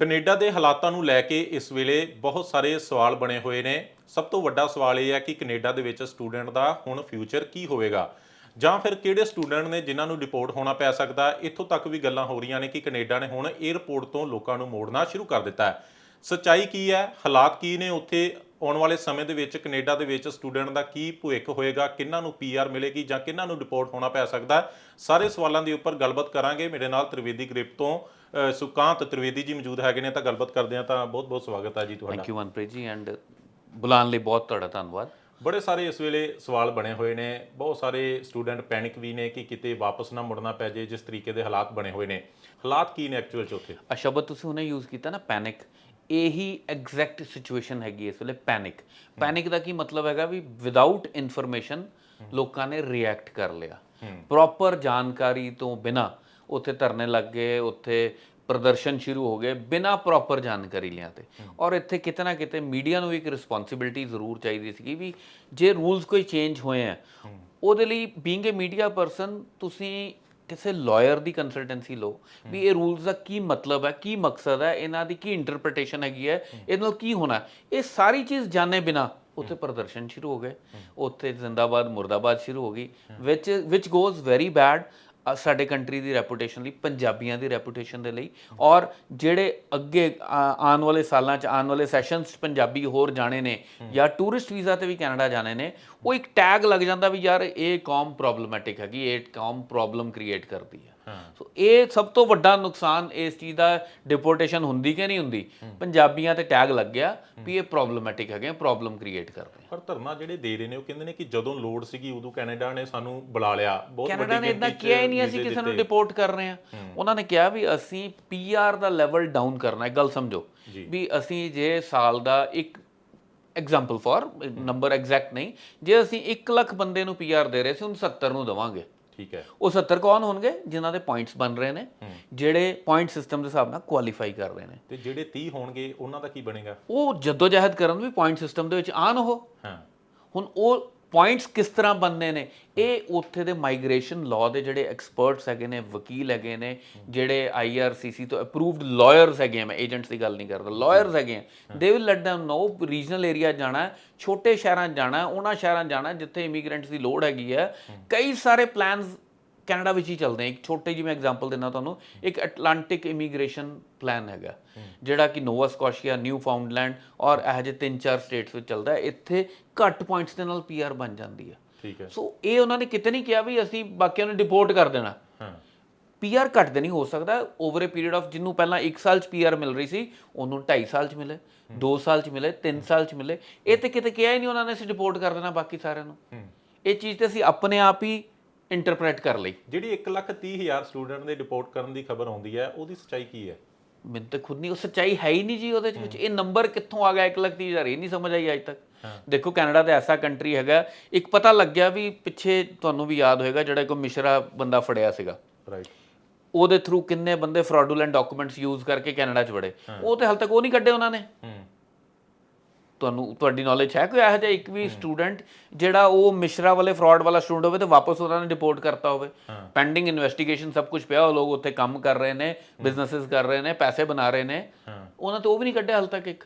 Canada ਦੇ ਹਾਲਾਤਾਂ ਨੂੰ ਲੈ ਕੇ ਇਸ ਵੇਲੇ ਬਹੁਤ ਸਾਰੇ ਸਵਾਲ ਬਣੇ ਹੋਏ ਨੇ। ਸਭ ਤੋਂ ਵੱਡਾ ਸਵਾਲ ਇਹ ਹੈ ਕਿ ਕੈਨੇਡਾ ਦੇ ਵਿੱਚ ਸਟੂਡੈਂਟ ਦਾ ਹੁਣ ਫਿਊਚਰ ਕੀ ਹੋਵੇਗਾ? ਜਾਂ ਫਿਰ ਕਿਹੜੇ ਸਟੂਡੈਂਟ ਨੇ ਜਿਨ੍ਹਾਂ ਨੂੰ ਡਿਪੋਰਟ ਹੋਣਾ ਪੈ ਸਕਦਾ? ਇੱਥੋਂ ਤੱਕ ਵੀ ਗੱਲਾਂ ਹੋ ਰਹੀਆਂ ਨੇ ਕਿ ਕੈਨੇਡਾ ਨੇ ਹੁਣ 에ਅਰਪੋਰਟ ਤੋਂ ਲੋਕਾਂ ਨੂੰ ਮੋੜਨਾ ਸ਼ੁਰੂ ਕਰ ਦਿੱਤਾ ਹੈ। ਸੱਚਾਈ ਕੀ ਹੈ? ਹਾਲਾਤ ਕੀ ਨੇ ਉੱਥੇ? ਆਉਣ ਵਾਲੇ ਸਮੇਂ ਦੇ ਵਿੱਚ ਕੈਨੇਡਾ ਦੇ ਵਿੱਚ ਸਟੂਡੈਂਟ ਦਾ ਕੀ ਭਵਿੱਖ ਹੋਏਗਾ? ਕਿੰਨਾਂ ਨੂੰ ਪੀਆਰ ਮਿਲੇਗੀ ਜਾਂ ਕਿੰਨਾਂ ਨੂੰ ਡਿਪੋਰਟ ਹੋਣਾ ਪੈ ਸਕਦਾ? ਸਾਰੇ ਸਵਾਲਾਂ ਦੇ ਉੱਪਰ ਗੱਲਬਾਤ ਕਰਾਂਗੇ। ਮੇਰੇ ਨਾਲ ਤ੍ਰਿਵੇਦੀ ਗ੍ਰਿਪ ਤੋਂ ਸੁਕਾਂਤ ਤ੍ਰਿਵੇਦੀ ਜੀ ਮੌਜੂਦ ਹੈਗੇ ਨੇ ਤਾਂ ਗੱਲਬਾਤ ਕਰਦੇ ਆ ਤਾਂ ਬਹੁਤ ਬਹੁਤ ਸਵਾਗਤ ਹੈ ਜੀ ਤੁਹਾਡਾ। Thank you Manpreet ji and ਬੁਲਾਉਣ ਲਈ ਬਹੁਤ ਤੁਹਾਡਾ ਧੰਨਵਾਦ। ਬੜੇ ਸਾਰੇ ਇਸ ਵੇਲੇ ਸਵਾਲ ਬਣੇ ਹੋਏ ਨੇ ਬਹੁਤ ਸਾਰੇ ਸਟੂਡੈਂਟ ਪੈਨਿਕ ਵੀ ਨੇ ਕਿ ਕਿਤੇ ਵਾਪਸ ਨਾ ਮੁੜਨਾ ਪੈ ਜੇ ਜਿਸ ਤਰੀਕੇ ਦੇ ਹਾਲਾਤ ਬਣੇ ਹੋਏ ਨੇ। ਹਾਲਾਤ ਕੀ ਨੇ ਐਕਚੁਅਲ ਚ ਉੱਥੇ? ਆ ਸ਼ਬਦ ਤੁਸੀਂ ਹੁਣੇ ਯੂਜ਼ ਕੀਤਾ ਨਾ ਪੈਨਿਕ ਇਹੀ ਐਗਜ਼ੈਕਟ ਸਿਚੁਏਸ਼ਨ ਹੈਗੀ ਇਸ ਵੇਲੇ ਪੈਨਿਕ ਪੈਨਿਕ ਦਾ ਕੀ ਮਤਲਬ ਹੈਗਾ ਵੀ ਵਿਦਆਊਟ ਇਨਫੋਰਮੇਸ਼ਨ ਲੋਕਾਂ ਨੇ ਰਿਐਕਟ ਕਰ ਲਿਆ। ਪ੍ਰੋਪਰ ਜਾਣਕਾਰੀ ਤੋਂ ਬਿਨਾ ਉੱਥੇ ਧਰਨੇ ਲੱਗ ਗਏ ਉੱਥੇ ਪ੍ਰਦਰਸ਼ਨ ਸ਼ੁਰੂ ਹੋ ਗਏ ਬਿਨਾ ਪ੍ਰੋਪਰ ਜਾਣਕਾਰੀ ਲਿਆ ਤੇ ਔਰ ਇੱਥੇ ਕਿਤੇ ਨਾ ਕਿਤੇ ਮੀਡੀਆ ਨੂੰ ਵੀ ਇੱਕ ਰਿਸਪੌਂਸਿਬਿਲਟੀ ਜ਼ਰੂਰ ਚਾਹੀਦੀ ਸੀ ਵੀ ਜੇ ਰੂਲਸ ਕੋਈ ਚੇਂਜ ਹੋਏ ਆ ਉਹਦੇ ਲਈ ਬੀਇੰਗ ਅ ਮੀਡੀਆ ਪਰਸਨ ਤੁਸੀਂ ਕਿਸੇ ਲਾਇਰ ਦੀ ਕੰਸਲਟੈਂਸੀ ਲਓ ਵੀ ਇਹ ਰੂਲਸ ਦਾ ਕੀ ਮਤਲਬ ਹੈ ਕੀ ਮਕਸਦ ਹੈ ਇਹਨਾਂ ਦੀ ਕੀ ਇੰਟਰਪ੍ਰੀਟੇਸ਼ਨ ਹੈਗੀ ਹੈ ਇਹਦੇ ਨਾਲ ਕੀ ਹੋਣਾ? ਇਹ ਸਾਰੀ ਚੀਜ਼ ਜਾਣੇ ਬਿਨਾ ਉੱਥੇ ਪ੍ਰਦਰਸ਼ਨ ਸ਼ੁਰੂ ਹੋ ਗਏ। ਉੱਥੇ ਜ਼ਿੰਦਾਬਾਦ ਮੁਰਦਾਬਾਦ ਸ਼ੁਰੂ ਹੋ ਗਈ ਵਿਚ ਵਿਚ ਗੋਜ਼ ਵੈਰੀ ਬੈਡ ਸਾਡੇ ਕੰਟਰੀ ਦੀ ਰੈਪੂਟੇਸ਼ਨ ਲਈ ਪੰਜਾਬੀਆਂ ਦੀ ਰੈਪੂਟੇਸ਼ਨ ਦੇ ਲਈ ਔਰ ਜਿਹੜੇ ਅੱਗੇ ਆਉਣ ਵਾਲੇ ਸਾਲਾਂ ਚ ਆਉਣ ਵਾਲੇ ਸੈਸ਼ਨਸ ਪੰਜਾਬੀ ਹੋਰ ਜਾਣੇ ਨੇ ਜਾਂ ਟੂਰਿਸਟ ਵੀਜ਼ਾ ਤੇ ਵੀ ਕੈਨੇਡਾ ਜਾਣੇ ਨੇ ਉਹ ਇੱਕ ਟੈਗ ਲੱਗ ਜਾਂਦਾ ਵੀ ਯਾਰ ਇਹ ਕੌਮ ਪ੍ਰੋਬਲਮੈਟਿਕ ਹੈਗੀ ਇਹ ਕੌਮ ਪ੍ਰੋਬਲਮ ਕ੍ਰੀਏਟ ਕਰਦੀ ਹੈ। ਸੋ ਇਹ ਸਭ ਤੋਂ ਵੱਡਾ ਨੁਕਸਾਨ ਇਸ ਚੀਜ਼ ਦਾ ਡਿਪੋਰਟੇਸ਼ਨ ਹੁੰਦੀ ਕਿ ਨਹੀਂ ਹੁੰਦੀ? ਪੰਜਾਬੀਆਂ ਤੇ ਟੈਗ ਲੱਗ ਗਿਆ ਵੀ ਇਹ ਪ੍ਰੋਬਲਮੈਟਿਕ ਹੈਗੇ ਪ੍ਰੋਬਲਮ ਕ੍ਰੀਏਟ ਕਰਦੇ ਪਰ ਧਰਨਾ ਜਿਹੜੇ ਦੇ ਰਹੇ ਨੇ ਉਹ ਕਹਿੰਦੇ ਨੇ ਕਿ ਜਦੋਂ ਲੋੜ ਸੀਗੀ ਉਦੋਂ ਕੈਨੇਡਾ ਨੇ ਸਾਨੂੰ ਬੁਲਾ ਲਿਆ। ਬਹੁਤ ਕੈਨੇਡਾ ਨੇ ਵੱਡੀ ਇਦਾਂ ਕਿਹਾ ਹੀ ਨਹੀਂ ਅਸੀਂ ਕਿਸੇ ਨੂੰ। ਡਿਪੋਰਟ ਕਰ ਰਹੇ ਹਾਂ। ਉਹਨਾਂ ਨੇ ਕਿਹਾ ਵੀ ਅਸੀਂ ਪੀਆਰ ਦਾ ਲੈਵਲ ਡਾਊਨ ਕਰਨਾ ਹੈ ਗੱਲ ਸਮਝੋ। ਵੀ ਅਸੀਂ ਜੇ ਸਾਲ ਦਾ ਇੱਕ ਐਗਜ਼ਾਮਪਲ ਫॉर ਨੰਬਰ ਐਗਜ਼ੈਕਟ ਨਹੀਂ ਜੇ ਅਸੀਂ 1 ਲੱਖ ਬੰਦੇ ਨੂੰ ਪੀਆਰ ਦੇ ਰਹੇ ਸੀ ਉਹਨੂੰ 70 ਨੂੰ ਦਵਾਂਗੇ। ਠੀਕ ਹੈ। ਉਹ 70 ਕੌਣ ਹੋਣਗੇ ਜਿਨ੍ਹਾਂ ਦੇ ਪੁਆਇੰਟਸ ਬਣ ਰਹੇ ਨੇ ਜਿਹੜੇ ਪੁਆਇੰਟ ਸਿਸਟਮ ਦੇ ਹਿਸਾਬ ਨਾਲ ਕੁਆਲੀਫਾਈ ਕਰ ਰਹੇ ਨੇ। ਤੇ ਜਿਹੜੇ 30 ਹੋਣਗੇ ਉਹਨਾਂ ਦਾ ਕੀ ਬਣੇਗਾ? ਉਹ ਜਦੋਜਹਿਦ ਕਰਨ ਵੀ ਪੁਆਇੰਟ ਸਿਸਟਮ ਦੇ ਵਿੱਚ ਆਣ ਉਹ। ਹਾਂ। ਹੁਣ ਉਹ ਪੁਆਇੰਟਸ ਕਿਸ ਤਰ੍ਹਾਂ ਬਣਨੇ ਨੇ? ਇਹ ਉੱਥੇ ਦੇ ਮਾਈਗ੍ਰੇਸ਼ਨ ਲਾਅ ਦੇ ਜਿਹੜੇ ਐਕਸਪਰਟਸ ਹੈਗੇ ਨੇ, ਵਕੀਲ ਹੈਗੇ ਨੇ, ਜਿਹੜੇ ਆਈਆਰਸੀਸੀ ਤੋਂ ਅਪਰੂਵਡ ਲਾਇਰਸ ਹੈਗੇ ਆ, ਮੈਂ ਏਜੰਟਸ ਦੀ ਗੱਲ ਨਹੀਂ ਕਰਦਾ ਲਾਇਰਸ ਹੈਗੇ ਆ they will let them no regional area ਜਾਣਾ, ਛੋਟੇ ਸ਼ਹਿਰਾਂ 'ਚ ਜਾਣਾ, ਉਹਨਾਂ ਸ਼ਹਿਰਾਂ 'ਚ ਜਾਣਾ, ਜਿੱਥੇ ਇਮੀਗ੍ਰੈਂਟਸ ਦੀ ਲੋੜ ਹੈਗੀ ਹੈ ਕਈ ਸਾਰੇ ਪਲਾਨਸ ਕੈਨੇਡਾ ਵਿੱਚ ਹੀ ਚੱਲਦੇ ਆ ਇੱਕ ਛੋਟੇ ਜਿਹੀ ਮੈਂ ਐਗਜ਼ਾਮਪਲ ਦਿੰਦਾ ਤੁਹਾਨੂੰ। ਇੱਕ ਐਟਲਾਂਟਿਕ ਇਮੀਗ੍ਰੇਸ਼ਨ ਪਲਾਨ ਹੈਗਾ ਜਿਹੜਾ ਕਿ ਨੋਵਾ ਸਕੋਸ਼ੀਆ ਨਿਊ ਫਾਊਂਡਲੈਂਡ ਔਰ ਇਹ ਜਿਹੇ ਤਿੰਨ ਚਾਰ ਸਟੇਟਸ ਵਿੱਚ ਚੱਲਦਾ ਹੈ। ਇੱਥੇ ਘੱਟ ਪੁਆਇੰਟਸ ਦੇ ਨਾਲ ਪੀਆਰ ਬਣ ਜਾਂਦੀ ਹੈ। ਠੀਕ ਹੈ। ਸੋ ਇਹ ਉਹਨਾਂ ਨੇ ਕਿਤੇ ਨਹੀਂ ਕਿਹਾ ਵੀ ਅਸੀਂ ਬਾਕੀਆਂ ਨੂੰ ਡਿਪੋਰਟ ਕਰ ਦੇਣਾ। ਹਾਂ। ਪੀਆਰ ਘੱਟ ਦੇ ਨਹੀਂ ਹੋ ਸਕਦਾ ਓਵਰ ਅ ਪੀਰੀਅਡ ਆਫ ਜਿਹਨੂੰ ਪਹਿਲਾਂ 1 ਸਾਲ ਚ ਪੀਆਰ ਮਿਲ ਰਹੀ ਸੀ ਉਹਨੂੰ 2.5 ਸਾਲ ਚ ਮਿਲੇ 2 ਸਾਲ ਚ ਮਿਲੇ 3 ਸਾਲ ਚ ਮਿਲੇ। ਇਹ ਤੇ ਕਿਤੇ ਕਿਹਾ ਹੀ ਨਹੀਂ ਉਹਨਾਂ ਨੇ ਅਸੀਂ ਡਿਪੋਰਟ ਕਰ ਦੇਣਾ ਬਾਕੀ ਸਾਰਿਆਂ ਨੂੰ। ਇਹ ਚੀਜ਼ ਤੇ ਅਸੀਂ ਆਪਣੇ ਆਪ ਹੀ ਇੰਟਰਪ੍ਰੀਟ ਕਰ ਲਈ। ਜਿਹੜੀ 1 ਲੱਖ 30 ਹਜ਼ਾਰ ਸਟੂਡੈਂਟ ਦੇ ਡਿਪੋਰਟ ਕਰਨ ਦੀ ਖਬਰ ਆਉਂਦੀ ਹੈ ਉਹਦੀ ਸੱਚਾਈ ਕੀ ਹੈ? ਮੈਨੂੰ ਤਾਂ ਖੁਦ ਨਹੀਂ ਉਹ ਸੱਚਾਈ ਹੈ ਹੀ ਨਹੀਂ ਜੀ ਉਹਦੇ ਵਿੱਚ। ਇਹ ਨੰਬਰ ਕਿੱਥੋਂ ਆ ਗਿਆ 1 ਲੱਖ ਤੀਹ ਹਜ਼ਾਰ? ਇਹ ਨਹੀਂ ਸਮਝ ਆਈ ਅੱਜ ਤੱਕ। ਦੇਖੋ ਕੈਨੇਡਾ ਤਾਂ ਐਸਾ ਕੰਟਰੀ ਹੈਗਾ। ਇੱਕ ਪਤਾ ਲੱਗਿਆ ਵੀ ਪਿੱਛੇ ਤੁਹਾਨੂੰ ਵੀ ਯਾਦ ਹੋਏਗਾ ਜਿਹੜਾ ਕੋਈ ਮਿਸ਼ਰਾ ਬੰਦਾ ਫੜਿਆ ਸੀਗਾ। ਰਾਈਟ ਉਹਦੇ ਥਰੂ ਕਿੰਨੇ ਬੰਦੇ ਫਰਾਡੂਲੈਂਟ ਡਾਕੂਮੈਂਟਸ ਯੂਜ਼ ਕਰਕੇ ਕੈਨੇਡਾ 'ਚ ਵੜੇ। ਉਹ ਤੇ ਹਾਲ ਤੱਕ ਉਹ ਨਹੀਂ ਕੱਢੇ ਉਹਨਾਂ ਨੇ। ਤੁਹਾਨੂੰ ਤੁਹਾਡੀ ਨੌਲੇਜ ਹੈ ਕੋਈ ਇਹੋ ਜਿਹਾ ਇੱਕ ਵੀ ਸਟੂਡੈਂਟ ਜਿਹੜਾ ਉਹ ਮਿਸ਼ਰਾ ਵਾਲੇ ਫਰਾਡ ਵਾਲਾ ਸਟੂਡੈਂਟ ਹੋਵੇ ਤੇ ਵਾਪਸ ਉਹਨਾਂ ਨੇ ਡਿਪੋਰਟ ਕਰਤਾ ਹੋਵੇ? ਪੈਂਡਿੰਗ ਇਨਵੈਸਟੀਗੇਸ਼ਨ ਸਭ ਕੁਝ ਪਿਆ ਉਹ ਲੋਕ ਉੱਥੇ ਕੰਮ ਕਰ ਰਹੇ ਨੇ ਬਿਜ਼ਨੈਸਸ ਕਰ ਰਹੇ ਨੇ ਪੈਸੇ ਬਣਾ ਰਹੇ ਨੇ। ਉਹਨਾਂ ਤੋਂ ਉਹ ਵੀ ਨਹੀਂ ਕੱਢਿਆ ਹਾਲ ਤੱਕ ਇੱਕ।